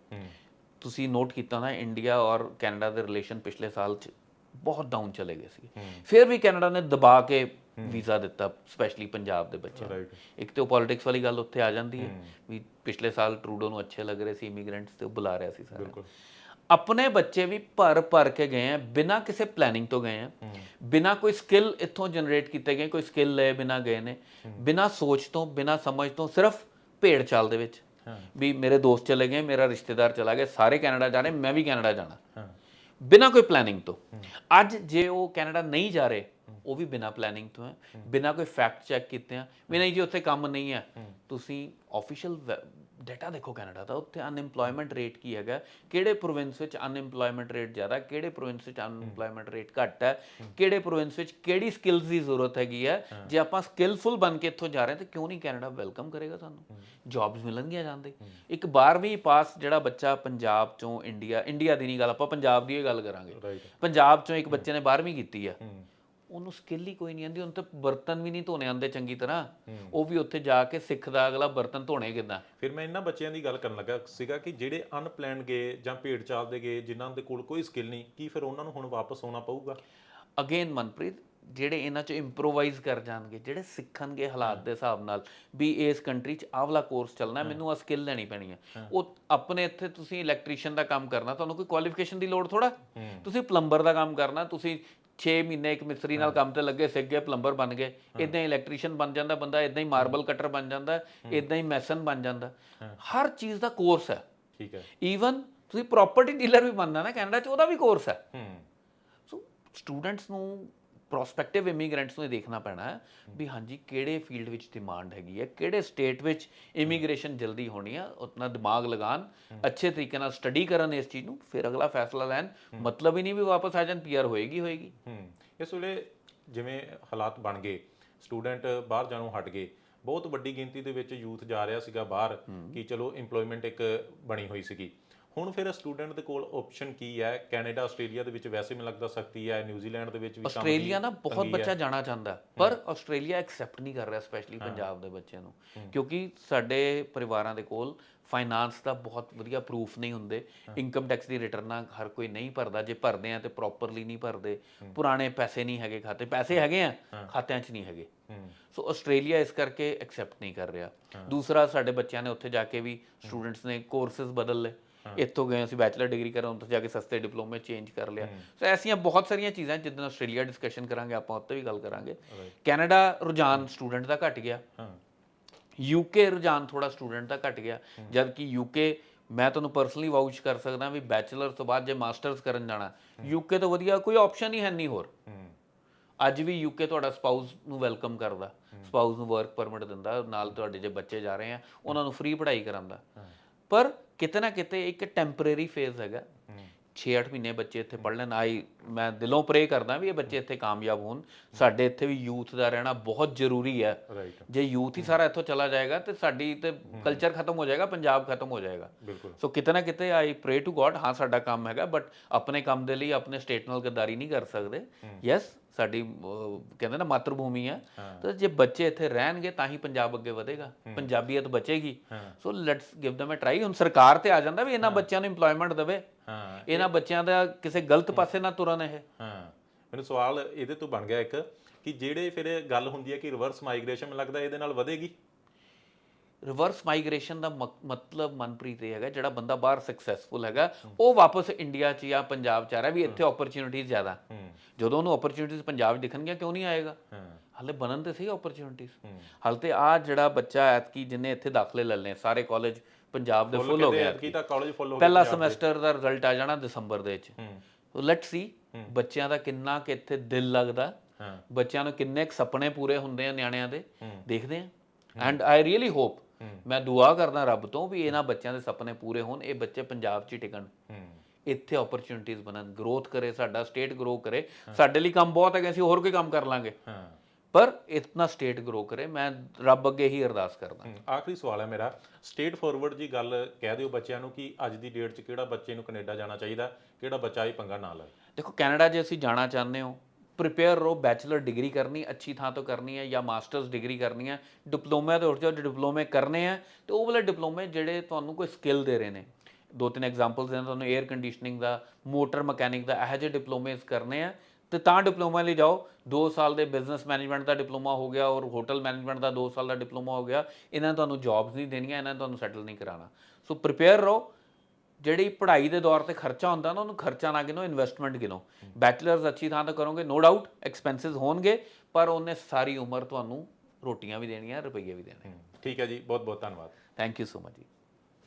ਤੁਸੀਂ ਨੋਟ ਕੀਤਾ ਨਾ ਇੰਡੀਆ ਔਰ ਕੈਨੇਡਾ ਦੇ ਰਿਲੇਸ਼ਨ ਪਿਛਲੇ ਸਾਲ ਚ ਬਹੁਤ ਡਾਊਨ ਚਲੇ ਗਏ ਸੀ ਫਿਰ ਵੀ ਕੈਨੇਡਾ ਨੇ ਦਬਾ ਕੇ ਵੀਜ਼ਾ ਦਿੱਤਾ ਸਪੈਸ਼ਲੀ ਪੰਜਾਬ ਦੇ ਬੱਚਿਆਂ ਨੂੰ। ਰਾਈਟ ਇੱਕ ਤੇ ਉਹ ਪੋਲਿਟਿਕਸ ਵਾਲੀ ਗੱਲ ਉੱਥੇ ਆ ਜਾਂਦੀ ਹੈ ਵੀ ਪਿਛਲੇ ਸਾਲ ਟਰੂਡੋ ਨੂੰ ਅੱਛੇ ਲੱਗ ਰਹੇ ਸੀ ਇਮੀਗ੍ਰੈਂਟਸ ਤੇ ਉਹ ਬੁਲਾ ਰਿਹਾ ਸੀ ਸਾਰੇ ਆਪਣੇ ਬੱਚੇ ਵੀ ਭਰ ਭਰ ਕੇ ਗਏ ਆ ਬਿਨਾਂ ਕਿਸੇ ਪਲੈਨਿੰਗ ਤੋਂ ਗਏ ਆ ਬਿਨਾਂ ਕੋਈ ਸਕਿੱਲ ਇੱਥੋਂ ਜਨਰੇਟ ਕੀਤੇ ਗਏ ਕੋਈ ਸਕਿੱਲ ਲਏ ਬਿਨਾਂ ਗਏ ਨੇ। ਬਿਨਾਂ ਸੋਚ ਤੋਂ ਬਿਨਾਂ ਸਮਝ ਤੋਂ ਸਿਰਫ ਭੇੜ ਚਾਲ ਦੇ ਵਿੱਚ। ਵੀ ਮੇਰੇ ਦੋਸਤ ਚਲੇ ਗਏ ਮੇਰਾ ਰਿਸ਼ਤੇਦਾਰ ਚਲਾ ਗਿਆ ਸਾਰੇ ਕੈਨੇਡਾ ਜਾਣੇ ਮੈਂ ਵੀ ਕੈਨੇਡਾ ਜਾਣਾ। ਬਿਨਾਂ ਕੋਈ ਪਲੈਨਿੰਗ ਤੋਂ। ਅੱਜ ਜੇ ਉਹ ਕੈਨੇਡਾ ਨਹੀਂ ਜਾ ਰਹੇ ਉਹ ਵੀ ਬਿਨਾਂ ਪਲੈਨਿੰਗ ਤੋਂ ਹੈ ਬਿਨਾਂ ਕੋਈ ਫੈਕਟ ਚੈੱਕ ਕੀਤੇ ਆ ਵੀ ਨਹੀਂ ਜੀ ਉੱਥੇ ਕੰਮ ਨਹੀਂ ਹੈ। ਤੁਸੀਂ ਆਫੀਸ਼ੀਅਲ ਡਾਟਾ ਦੇਖੋ ਕੈਨੇਡਾ ਦਾ ਉੱਥੇ ਅਨਐਮਪਲੋਇਮੈਂਟ ਰੇਟ ਕੀ ਹੈਗਾ? ਕਿਹੜੇ ਪ੍ਰੋਵਿੰਸ ਵਿੱਚ ਅਨਐਮਪਲੋਇਮੈਂਟ ਰੇਟ ਜ਼ਿਆਦਾ ਕਿਹੜੇ ਪ੍ਰੋਵਿੰਸ ਵਿੱਚ ਅਨਐਮਪਲੋਇਮੈਂਟ ਰੇਟ ਘੱਟ ਹੈ? ਕਿਹੜੇ ਪ੍ਰੋਵਿੰਸ ਵਿੱਚ ਕਿਹੜੀ ਸਕਿੱਲਸ ਦੀ ਜ਼ਰੂਰਤ ਹੈਗੀ ਹੈ? ਜੇ ਆਪਾਂ ਸਕਿੱਲਫੁਲ ਬਣ ਕੇ ਇੱਥੋਂ ਜਾ ਰਹੇ ਤਾਂ ਕਿਉਂ ਨਹੀਂ ਕੈਨੇਡਾ ਵੈਲਕਮ ਕਰੇਗਾ ਸਾਨੂੰ? ਜੌਬਸ ਮਿਲਣਗੀਆਂ ਜਾਂਦੇ ਇੱਕ 12ਵੀਂ ਪਾਸ ਜਿਹੜਾ ਬੱਚਾ ਪੰਜਾਬ ਚੋਂ ਇੰਡੀਆ ਇੰਡੀਆ ਦੀ ਨਹੀਂ ਗੱਲ ਆਪਾਂ ਪੰਜਾਬ ਦੀ ਹੀ ਗੱਲ ਕਰਾਂਗੇ। ਪੰਜਾਬ ਚੋਂ ਇੱਕ ਬੱਚੇ ਨੇ 12ਵੀਂ ਕੀਤੀ ਆ। ਉਹਨੂੰ ਸਕਿੱਲ ਹੀ ਕੋਈ ਨਹੀਂ ਆਂਦੀ ਉਹਨੂੰ ਤਾਂ ਬਰਤਨ ਵੀ ਨਹੀਂ ਧੋਣੇ ਆਉਂਦੇ ਚੰਗੀ ਤਰ੍ਹਾਂ। ਉਹ ਵੀ ਉੱਥੇ ਜਾ ਕੇ ਸਿੱਖਦਾ ਅਗਲਾ ਬਰਤਨ ਧੋਣੇ ਕਿੱਦਾਂ। ਫਿਰ ਮੈਂ ਇਹਨਾਂ ਬੱਚਿਆਂ ਦੀ ਗੱਲ ਕਰਨ ਲੱਗਾ ਸੀਗਾ ਕਿ ਜਿਹੜੇ ਅਨਪਲੈਨਡ ਗਏ ਜਾਂ ਭੇਡ ਚਾਲ ਦੇ ਗਏ ਜਿਨ੍ਹਾਂ ਦੇ ਕੋਲ ਕੋਈ ਸਕਿੱਲ ਨਹੀਂ ਕੀ ਫਿਰ ਉਹਨਾਂ ਨੂੰ ਹੁਣ ਵਾਪਸ ਆਉਣਾ ਪਊਗਾ? ਅਗੇਨ ਮਨਪ੍ਰੀਤ ਜਿਹੜੇ ਇਹਨਾਂ ਚ ਇੰਪਰੋਵਾਈਜ਼ ਕਰ ਜਾਣਗੇ ਜਿਹੜੇ ਸਿੱਖਣਗੇ ਹਾਲਾਤ ਦੇ ਹਿਸਾਬ ਨਾਲ ਵੀ ਇਸ ਕੰਟਰੀ ਚ ਆਹ ਵਾਲਾ ਕੋਰਸ ਚੱਲਣਾ ਮੈਨੂੰ ਆ ਸਕਿੱਲ ਲੈਣੀ ਪੈਣੀ ਹੈ। ਉਹ ਆਪਣੇ ਇੱਥੇ ਤੁਸੀਂ ਇਲੈਕਟ੍ਰੀਸ਼ੀਅਨ ਦਾ ਕੰਮ ਕਰਨਾ ਤੁਹਾਨੂੰ ਕੋਈ ਕੁਆਲੀਫਿਕੇਸ਼ਨ ਦੀ ਲੋੜ ਥੋੜਾ ਤੁਸੀਂ ਪਲੰਬਰ ਦਾ ਕੰਮ ਕਰਨਾ ਤੁਸੀਂ 6 ਮਹੀਨੇ ਇੱਕ ਮਿਸਤਰੀ ਨਾਲ ਕੰਮ ਤੇ ਲੱਗੇ ਸਿੱਖ ਗਏ ਪਲੰਬਰ ਬਣ ਗਏ। ਇਦਾਂ ਹੀ ਇਲੈਕਟ੍ਰੀਸ਼ੀਅਨ ਬਣ ਜਾਂਦਾ ਬੰਦਾ ਇਦਾਂ ਹੀ ਮਾਰਬਲ ਕਟਰ ਬਣ ਜਾਂਦਾ ਇਦਾਂ ਹੀ ਮੈਸਨ ਬਣ ਜਾਂਦਾ। ਹਰ ਚੀਜ਼ ਦਾ ਕੋਰਸ ਹੈ। ਠੀਕ ਹੈ। ਈਵਨ ਤੁਸੀਂ ਪ੍ਰਾਪਰਟੀ ਡੀਲਰ ਵੀ ਬਣਨਾ ਨਾ ਕੈਨੇਡਾ ਚ ਉਹਦਾ ਵੀ ਕੋਰਸ ਹੈ। ਹੂੰ। ਸੋ ਸਟੂਡੈਂਟਸ ਨੂੰ ਪ੍ਰੋਸਪੈਕਟਿਵ ਇਮੀਗ੍ਰੈਂਟਸ ਨੂੰ ਇਹ ਦੇਖਣਾ ਪੈਣਾ ਹੈ ਵੀ ਹਾਂਜੀ ਕਿਹੜੇ ਫੀਲਡ ਵਿੱਚ ਡਿਮਾਂਡ ਹੈਗੀ ਹੈ ਕਿਹੜੇ ਸਟੇਟ ਵਿੱਚ ਇਮੀਗ੍ਰੇਸ਼ਨ ਜਲਦੀ ਹੋਣੀ ਆ ਉਤਨਾ ਦਿਮਾਗ ਲਗਾਣ ਅੱਛੇ ਤਰੀਕੇ ਨਾਲ ਸਟੱਡੀ ਕਰਨ ਇਸ ਚੀਜ਼ ਨੂੰ ਫਿਰ ਅਗਲਾ ਫੈਸਲਾ ਲੈਣ ਮਤਲਬ ਹੀ ਨਹੀਂ ਵੀ ਵਾਪਸ ਆ ਜਾਣ ਪੀਆਰ ਹੋਏਗੀ ਹੋਏਗੀ। ਇਸ ਵੇਲੇ ਜਿਵੇਂ ਹਾਲਾਤ ਬਣ ਗਏ ਸਟੂਡੈਂਟ ਬਾਹਰ ਜਾਣੋਂ ਹਟ ਗਏ ਬਹੁਤ ਵੱਡੀ ਗਿਣਤੀ ਦੇ ਵਿੱਚ ਯੂਥ ਜਾ ਰਿਹਾ ਸੀਗਾ ਬਾਹਰ ਕਿ ਚਲੋ EMPLOYMENT ਇੱਕ ਬਣੀ ਹੋਈ ਸੀਗੀ। ਹੁਣ ਫਿਰ ਸਟੂਡੈਂਟ ਦੇ ਕੋਲ ਆਪਸ਼ਨ ਕੀ ਹੈ? ਕੈਨੇਡਾ ਆਸਟ੍ਰੇਲੀਆ ਦੇ ਵਿੱਚ ਵੈਸੇ ਮੈਨੂੰ ਲੱਗਦਾ ਸਖਤੀ ਹੈ ਨਿਊਜ਼ੀਲੈਂਡ ਦੇ ਵਿੱਚ ਵੀ ਆਸਟ੍ਰੇਲੀਆ ਨਾ ਬਹੁਤ। ਬੱਚਾ ਜਾਣਾ ਚਾਹੁੰਦਾ ਪਰ ਆਸਟ੍ਰੇਲੀਆ ਐਕਸੈਪਟ ਨਹੀਂ ਕਰ ਰਿਹਾ ਸਪੈਸ਼ਲੀ ਪੰਜਾਬ ਦੇ ਬੱਚਿਆਂ ਨੂੰ ਕਿਉਂਕਿ ਸਾਡੇ ਪਰਿਵਾਰਾਂ ਦੇ ਕੋਲ ਫਾਈਨਾਂਸ ਦਾ ਬਹੁਤ ਵਧੀਆ ਪ੍ਰੂਫ ਨਹੀਂ ਹੁੰਦੇ ਇਨਕਮ ਟੈਕਸ ਦੀ ਰਿਟਰਨਾਂ ਹਰ ਕੋਈ ਨਹੀਂ ਭਰਦਾ ਜੇ ਭਰਦੇ ਆ ਤੇ ਪ੍ਰੋਪਰਲੀ ਨਹੀਂ ਭਰਦੇ ਪੁਰਾਣੇ ਪੈਸੇ ਨਹੀਂ ਹੈਗੇ ਖਾਤੇ ਪੈਸੇ ਹੈਗੇ ਆ ਖਾਤਿਆਂ 'ਚ ਨਹੀਂ ਹੈਗੇ। ਸੋ ਆਸਟ੍ਰੇਲੀਆ ਇਸ ਕਰਕੇ ਐਕਸੈਪਟ ਨਹੀਂ ਕਰ ਰਿਹਾ। ਦੂਸਰਾ ਸਾਡੇ ਬੱਚਿਆਂ ਨੇ ਉੱਥੇ ਜਾ ਕੇ ਵੀ ਸਟੂਡੈਂਟਸ ਨੇ ਕੋਰਸਸ ਬਦਲ ਲਏ। ਇੱਥੋਂ ਗਏ ਅਸੀਂ ਬੈਚਲਰ ਡਿਗਰੀ ਕਰਨ ਉੱਥੇ ਜਾ ਕੇ ਸਸਤੇ ਡਿਪਲੋਮੇ ਚੇਂਜ ਕਰ ਲਿਆ। ਸੋ ਐਸੀਆਂ ਬਹੁਤ ਸਾਰੀਆਂ ਚੀਜ਼ਾਂ ਜਿੱਦਾਂ ਆਸਟ੍ਰੇਲੀਆ ਡਿਸਕਸ਼ਨ ਕਰਾਂਗੇ ਆਪਾਂ ਉੱਤੇ ਵੀ ਗੱਲ ਕਰਾਂਗੇ। ਕੈਨੇਡਾ ਰੁਝਾਨ ਸਟੂਡੈਂਟ ਦਾ ਘਟ ਗਿਆ। ਹਾਂ। ਯੂਕੇ ਰੁਝਾਨ ਥੋੜਾ ਸਟੂਡੈਂਟ ਦਾ ਘਟ ਗਿਆ। ਜਦ ਕਿ ਯੂਕੇ ਮੈਂ ਤੁਹਾਨੂੰ ਪਰਸਨਲੀ ਵਾਊਚ ਕਰ ਸਕਦਾ ਵੀ ਬੈਚਲਰ ਤੋਂ ਬਾਅਦ ਜੇ ਮਾਸਟਰਸ ਕਰਨ ਜਾਣਾ ਯੂਕੇ ਤੋਂ ਵਧੀਆ ਕੋਈ ਆਪਸ਼ਨ ਹੀ ਹੈ ਨਹੀਂ ਹੋਰ। ਅੱਜ ਵੀ ਯੂਕੇ ਤੁਹਾਡਾ ਸਪਾਊਸ ਨੂੰ ਵੈਲਕਮ ਕਰਦਾ। ਸਪਾਊਸ ਨੂੰ ਵਰਕ ਪਰਮਿਟ ਦਿੰਦਾ ਨਾਲ ਤੁਹਾਡੇ ਜੇ ਬੱਚੇ ਜਾ ਰਹੇ ਆ ਉਹਨਾਂ ਨੂੰ ਫ੍ਰੀ ਪੜ੍ਹਾਈ ਕਰਾਂਦਾ ਪਰ ਕਿਤੇ ਨਾ ਕਿਤੇ ਇੱਕ ਟੈਂਪਰੇਰੀ ਫੇਜ਼ ਹੈਗਾ। 6-8 ਮਹੀਨੇ ਬੱਚੇ ਇੱਥੇ ਪੜ੍ਹ ਲੈਣ। ਆਈ ਮੈਂ ਦਿਲੋਂ ਪ੍ਰੇ ਕਰਦਾ ਵੀ ਇਹ ਬੱਚੇ ਇੱਥੇ ਕਾਮਯਾਬ ਹੋਣ। ਸਾਡੇ ਇੱਥੇ ਵੀ ਯੂਥ ਦਾ ਰਹਿਣਾ ਬਹੁਤ ਜ਼ਰੂਰੀ ਹੈ। ਜੇ ਯੂਥ ਹੀ ਸਾਰਾ ਇੱਥੋਂ ਚਲਾ ਜਾਏਗਾ ਤੇ ਸਾਡੀ ਤੇ ਕਲਚਰ ਖਤਮ ਹੋ ਜਾਏਗਾ ਪੰਜਾਬ ਖਤਮ ਹੋ ਜਾਏਗਾ। ਸੋ ਕਿਤੇ ਨਾ ਕਿਤੇ ਆਈ ਪ੍ਰੇ ਟੂ ਗੋਡ ਹਾਂ ਸਾਡਾ ਕੰਮ ਹੈਗਾ ਬਟ ਆਪਣੇ ਕੰਮ ਦੇ ਲਈ ਆਪਣੇ ਸਟੇਟ ਨਾਲ ਗੱਦਾਰੀ ਨਹੀਂ ਕਰ ਸਕਦੇ। ਯੈਸ ਸਾਡੀ ਕਹਿੰਦੇ ਨਾ ਮਾਤਰ ਭੂਮੀ ਹੈ। ਤਾਂ ਜੇ ਬੱਚੇ ਇੱਥੇ ਰਹਿਣਗੇ ਤਾਂ ਹੀ ਪੰਜਾਬ ਅੱਗੇ ਵਧੇਗਾ। ਪੰਜਾਬੀਅਤ ਬਚੇਗੀ। So let's give them a try ਹੁਣ ਸਰਕਾਰ ਤੇ ਆ ਜਾਂਦਾ ਵੀ ਇਹਨਾਂ ਬੱਚਿਆਂ ਨੂੰ EMPLOYMENT ਦੇਵੇ। ਇਹਨਾਂ ਬੱਚਿਆਂ ਦਾ ਕਿਸੇ ਗਲਤ ਪਾਸੇ ਨਾ ਤੁਰਨ ਇਹ। ਮੈਨੂੰ ਸਵਾਲ ਇਹਦੇ ਤੋਂ ਬਣ ਗਿਆ ਇੱਕ ਕਿ ਜਿਹੜੇ ਫਿਰ ਗੱਲ ਹੁੰਦੀ ਹੈ ਕਿ ਰਿਵਰਸ ਮਾਈਗ੍ਰੇਸ਼ਨ ਮੈਨੂੰ ਲੱਗਦਾ ਇਹਦੇ ਨਾਲ ਵਧੇਗੀ। ਰਿਵਰਸ ਮਾਈਗ੍ਰੇਸ਼ਨ ਦਾ ਮਤਲਬ ਮਨਪ੍ਰੀਤ ਇਹ ਹੈਗਾ ਜਿਹੜਾ ਬੰਦਾ ਬਾਹਰ ਸਕਸੈਸਫੁਲ ਹੈਗਾ ਉਹ ਵਾਪਸ ਇੰਡੀਆ 'ਚ ਜਾਂ ਪੰਜਾਬ 'ਚ ਆ ਰਿਹਾ ਵੀ ਇੱਥੇ ਓਪਰਚ्युनिटीज ਜ਼ਿਆਦਾ। ਜਦੋਂ ਉਹਨੂੰ ਓਪਰਚ्युनिटीज ਪੰਜਾਬ 'ਚ ਦਿਖਣਗੀਆਂ ਕਿਉਂ ਨਹੀਂ ਆਏਗਾ? ਹਾਲੇ ਬਣਨ ਤੇ ਸਹੀ ਓਪਰਚ्युनिटीज ਹਾਲੇ ਤੇ ਆ ਜਿਹੜਾ ਬੱਚਾ ਐਤਕੀ ਜਿਨੇ ਇੱਥੇ ਦਾਖਲੇ ਲੈ ਲਏ ਸਾਰੇ ਕਾਲਜ ਪੰਜਾਬ ਦੇ ਫੁੱਲ ਹੋ ਗਏ ਪਹਿਲਾ ਸਮੈਸਟਰ ਦਾ। ਰਿਜ਼ਲਟ ਆ ਜਾਣਾ ਦਸੰਬਰ ਦੇ ਵਿੱਚ। ਲੈਟਸ ਸੀ ਬੱਚਿਆਂ ਦਾ ਕਿੰਨਾ ਕਿ ਇੱਥੇ ਦਿਲ ਲੱਗਦਾ। ਬੱਚਿਆਂ ਨੂੰ ਕਿੰਨੇ ਸੁਪਨੇ ਪੂਰੇ ਹੁੰਦੇ ਆ ਨਿਆਣਿਆਂ ਦੇ। ਦੇਖਦੇ ਆ। ਐਂਡ ਆਈ ਰੀਅਲੀ ਹੋਪ ਮੈਂ ਦੁਆ ਕਰਦਾ ਰੱਬ ਤੋਂ ਵੀ ਇਹਨਾਂ ਬੱਚਿਆਂ ਦੇ ਸੁਪਨੇ ਪੂਰੇ ਹੋਣ ਇਹ ਬੱਚੇ ਪੰਜਾਬ 'ਚ ਟਿਕਣ। ਇੱਥੇ ਓਪਰਚੁਨਿਟੀਆਂ ਬਣਨ ਗਰੋਥ ਕਰੇ ਸਾਡਾ ਸਟੇਟ ਗਰੋ ਕਰੇ। ਸਾਡੇ ਲਈ ਕੰਮ ਬਹੁਤ ਹੈਗਾ ਅਸੀਂ ਹੋਰ ਕੋਈ ਕੰਮ ਕਰ ਲਾਂਗੇ। ਪਰ ਇਤਨਾ ਸਟੇਟ ਗਰੋ ਕਰੇ ਮੈਂ ਰੱਬ ਅੱਗੇ ਹੀ ਅਰਦਾਸ ਕਰਦਾ। ਆਖਰੀ ਸਵਾਲ ਹੈ ਮੇਰਾ। ਸਟੇਟ ਫਾਰਵਰਡ ਜੀ ਗੱਲ ਕਹਿ ਦਿਓ ਬੱਚਿਆਂ ਨੂੰ ਕਿ ਅੱਜ ਦੀ ਡੇਟ 'ਚ ਕਿਹੜਾ ਬੱਚੇ ਨੂੰ ਕੈਨੇਡਾ ਜਾਣਾ ਚਾਹੀਦਾ ਕਿਹੜਾ ਬੱਚਾ ਇਹ ਪੰਗਾ ਨਾ ਲਵੇ? ਦੇਖੋ ਕੈਨੇਡਾ ਜੇ ਅਸੀਂ ਜਾਣਾ ਚਾਹੁੰਦੇ ਹੋ ਪ੍ਰਿਪੇਅਰ ਰਹੋ ਬੈਚਲਰ ਡਿਗਰੀ ਕਰਨੀ, ਅੱਛੀ ਥਾਂ ਤੋਂ ਕਰਨੀ ਹੈ ਜਾਂ ਮਾਸਟਰਸ ਡਿਗਰੀ ਕਰਨੀ ਹੈ ਡਿਪਲੋਮਾ ਤੇ ਉੱਠ ਜਾਓ ਜੇ ਡਿਪਲੋਮੇ ਕਰਨੇ ਆ ਤੇ ਉਹ ਵਾਲੇ ਡਿਪਲੋਮੇ ਜਿਹੜੇ ਤੁਹਾਨੂੰ ਕੋਈ ਸਕਿੱਲ ਦੇ ਰਹੇ ਨੇ। ਦੋ ਤਿੰਨ ਐਗਜ਼ਾਮਪਲਸ ਨੇ ਤੁਹਾਨੂੰ 에ਅਰ ਕੰਡੀਸ਼ਨਿੰਗ ਦਾ ਮੋਟਰ ਮਕੈਨਿਕ ਦਾ, ਇਹੋ ਜਿਹੇ ਡਿਪਲੋਮੇਸ ਕਰਨੇ ਆ ਤੇ ਤਾਂ ਡਿਪਲੋਮਾ ਲਈ ਜਾਓ। 2 ਸਾਲ ਦੇ ਬਿਜ਼ਨਸ ਮੈਨੇਜਮੈਂਟ ਦਾ ਡਿਪਲੋਮਾ ਹੋ ਗਿਆ ਔਰ ਹੋਟਲ ਮੈਨੇਜਮੈਂਟ ਦਾ 2 ਸਾਲ ਦਾ ਡਿਪਲੋਮਾ ਹੋ ਗਿਆ, ਇਹਨਾਂ ਨੇ ਤੁਹਾਨੂੰ ਜੌਬਸ ਨਹੀਂ ਦੇਣੀਆਂ, ਇਹਨਾਂ ਨੇ ਤੁਹਾਨੂੰ ਸੈਟਲ ਨਹੀਂ ਕਰਾਉਣਾ। ਸੋ ਪ੍ਰਿਪੇਅਰ ਰਹੋ ਜਿਹੜੀ ਪੜ੍ਹਾਈ ਦੇ ਦੌਰ ਤੇ ਖਰਚਾ ਹੁੰਦਾ ਨਾ ਉਹਨੂੰ ਖਰਚਾ ਨਾ ਗਿਣੋ ਇਨਵੈਸਟਮੈਂਟ ਗਿਣੋ। ਬੈਚਲਰਸ ਅੱਛੀ ਥਾਂ ਤੋਂ ਕਰੋਗੇ ਨੋ ਡਾਊਟ ਐਕਸਪੈਂਸਸ ਹੋਣਗੇ ਪਰ ਉਹਨੇ ਸਾਰੀ ਉਮਰ ਤੁਹਾਨੂੰ ਰੋਟੀਆਂ ਵੀ ਦੇਣੀਆਂ ਰੁਪਈਏ ਵੀ ਦੇਣੇ। ਠੀਕ ਹੈ ਜੀ ਬਹੁਤ ਬਹੁਤ ਧੰਨਵਾਦ। ਥੈਂਕ ਯੂ ਸੋ ਮਚ ਜੀ।